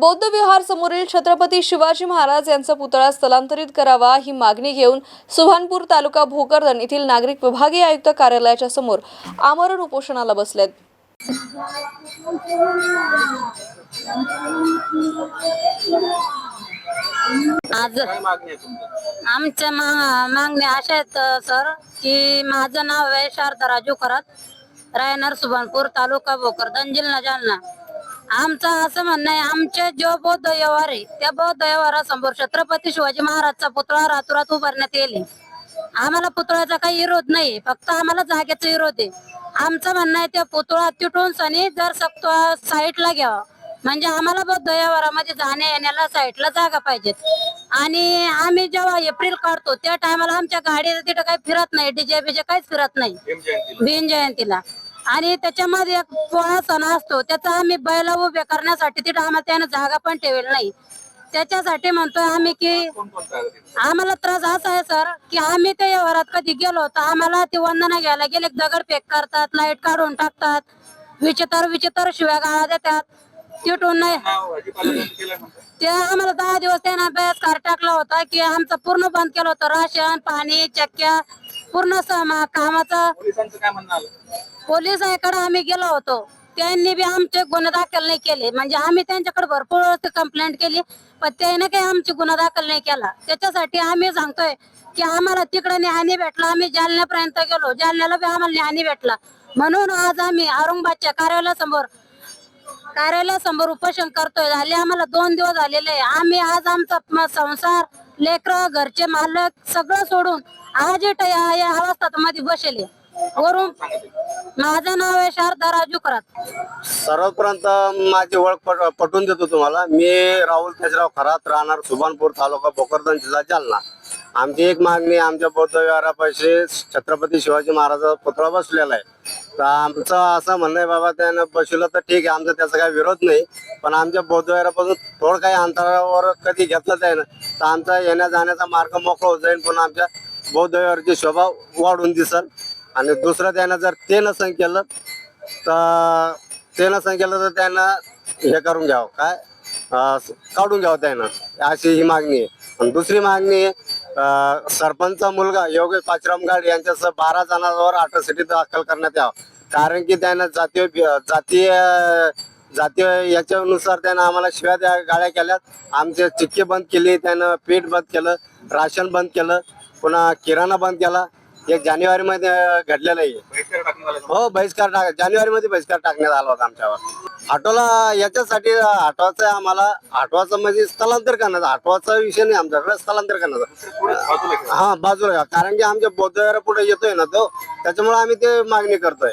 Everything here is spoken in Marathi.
बौद्ध विहार समोरील छत्रपती शिवाजी महाराज यांचा पुतळा स्थलांतरित करावा ही मागणी घेऊन सुभानपूर तालुका भोकरदन येथील नागरिक विभागीय आयुक्त कार्यालयाच्या समोर आमरण उपोषणाला बसलेत. आज आमच्या मागण्या अशा आहेत सर की माझं नाव आहे शारदा राजू खरात रायनर सुभानपूर तालुका भोकरदन जिल्हा जालना. आमचं असं म्हणणं आहे आमचे जो बौद्ध व्यवहार आहे त्या बौद्ध व्यवहारासमोर छत्रपती शिवाजी महाराजचा पुतळा रातोरात उभारण्यात येईल. आम्हाला पुतळ्याचा काही विरोध नाही फक्त आम्हाला जागेचा विरोध आहे. आमचं म्हणणं आहे त्या पुतळा तिटून सनी जर सकतो साईडला घ्यावा म्हणजे आम्हाला बौद्ध व्यवहारामध्ये जाण्या येण्याला साईडला जागा पाहिजेत आणि आम्ही जेव्हा एप्रिल काढतो त्या टायमाला आमच्या गाडी तिथं काही फिरत नाही डीजे बीजे काहीच फिरत नाही. भीम जयंतीला. भीम जयंतीला. आणि त्याच्यामध्ये एक पोळा सण असतो त्याचा आम्ही बैला उभे करण्यासाठी तिथं आम्हाला त्यानं जागा पण ठेवेल नाही. त्याच्यासाठी म्हणतोय आम्ही की आम्हाला त्रास असा आहे सर की आम्ही त्या व्यवहारात कधी गेलो तर आम्हाला ते वंदना घ्यायला गेले दगड फेक करतात लाइट काढून टाकतात विचित्र विचित्र शिव्या गाळा देतात तिटून नाही. ते आम्हाला दहा दिवस त्यांना अभ्यास कार टाकला होता की आमचं पूर्ण बंद केलं होतं राशन पाणी चक्क्या पूर्ण समा कामाचं पोलिसांचं काय म्हणणं आलं? पोलिसांकडे आम्ही गेलो होतो. त्यांनी बी आमचे गुन्हे दाखल नाही केले. म्हणजे आम्ही त्यांच्याकडे भरपूर कंप्लेंट केली पण त्याने काही आमचे गुन्हा दाखल नाही केला. त्याच्यासाठी आम्ही सांगतोय की आम्हाला तिकडे न्याय नाही भेटला. आम्ही जालन्यापर्यंत गेलो. जालन्याला बी आम्हाला न्याय नाही भेटला. म्हणून आज आम्ही औरंगाबादच्या कार्यालयासमोर कार्यालयासमोर उपोषण करतोय. झाले आम्हाला दोन दिवस झालेले आहे. आम्ही आज आमचा म- संसार लेकर घरचे मालक सगळं सोडून आज या या अवस्थात मध्ये बसले. वरून माझं नाव आहे शारदा राजू खरात. सर्वप्रथम माझी ओळख पट पटवून देतो तुम्हाला. मी राहुल तेजराव खरात राहणार सुभानपूर तालुका भोकरदन जिल्हा जालना. आमची एक मागणी आमच्या बौद्ध विहारापाशी छत्रपती शिवाजी महाराजाचा पुतळा बसलेला आहे. तर आमचं असं म्हणणं आहे बाबा त्यानं बसवलं तर ठीक आहे आमचा त्याचा काही विरोध नाही. पण आमच्या बौद्ध थोडं काही अंतरावर कधी घेतलं त्यानं तर आमचा येण्या जाण्याचा मार्ग मोकळा होत जाईल पण आमच्या बौद्ध शोभा वाढून दिसल. आणि दुसरं त्यानं जर ते नसन केलं तर ते नसन केलं तर त्यानं हे करून घ्यावं. काय? काढून घ्यावं त्यानं. अशी ही मागणी आहे. आणि दुसरी मागणी आहे अं, सरपंचचा मुलगा योगेश पाचराम गाड यांच्यासह बारा जणांवर अटॉसिटी दाखल करण्यात यावं. कारण की त्यानं जातीय जातीय जातीय याच्यानुसार त्यानं आम्हाला शिव्या द्या गाड्या केल्यात. आमचे चिक्के बंद केली त्यानं पीठ बंद केलं राशन बंद केलं पुन्हा किराणा बंद केला. एक जानेवारी मध्ये घडलेलं आहे. हो बहिष्कार टाक जानेवारी मध्ये बहिष्कार टाकण्यात आला होता आमच्यावर. ऑटोला याच्यासाठी हटवायचं आहे आम्हाला हटवायचं म्हणजे स्थलांतर करण्याचा हटवाचा विषय नाही आमच्याकडे स्थलांतर करण्याचा. हा बाजूला कारण की आमच्या बौद्ध पुढे येतोय ना तो त्याच्यामुळे आम्ही ते मागणी करतोय.